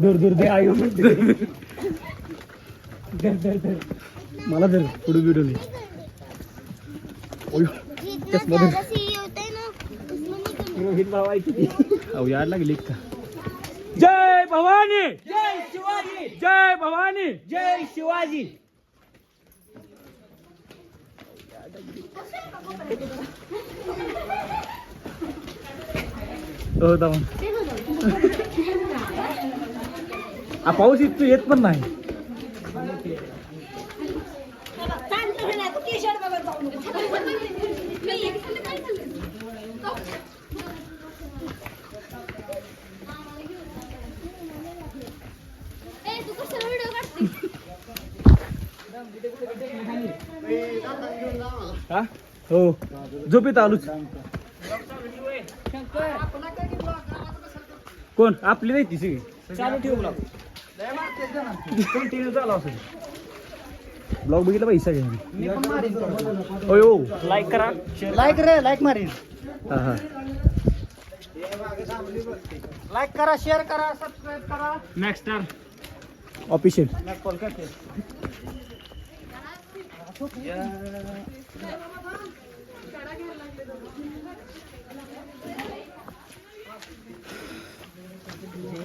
धर धर दे आयो धर धर धर मला धर पुढे रोहित भावा किती अहो याड लागली का जय भवानी जय शिवाजी जय भवानी जय शिवाजी हो दमा हा पाऊस इथं येत पण हा? हो. आलोच. कोण? आपली नाही ती सगळी. चालू ठेवू ब्लॉग. कंटिन्यू चालू असेल ब्लॉग बघितला पैसा घ्या मी पण मारीन होय लाईक करा. लाईक रे लाईक मारीन. हा हा. लाईक करा शेअर करा सबस्क्राईब करा. मॅक्स स्टार ऑफिशियल कॉल करते?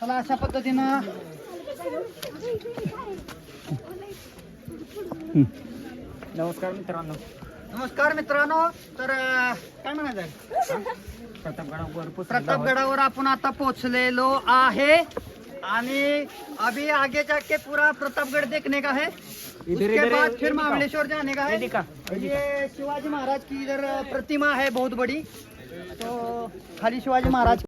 चला अशा पद्धतीनं. नमस्कार मित्रांनो. नमस्कार मित्रांनो तर काय म्हणायचं? प्रतापगडावर प्रतापगडावर आपण आता पोहोचलेलो आहे. आणि अभी आगे जाके पूरा प्रतापगढ़ देखने का है इधर- इधर- बाद फिर महाबलेश्वर जाने का है। ये शिवाजी महाराज की इधर प्रतिमा है बहुत बड़ी। तो खाली शिवाजी महाराज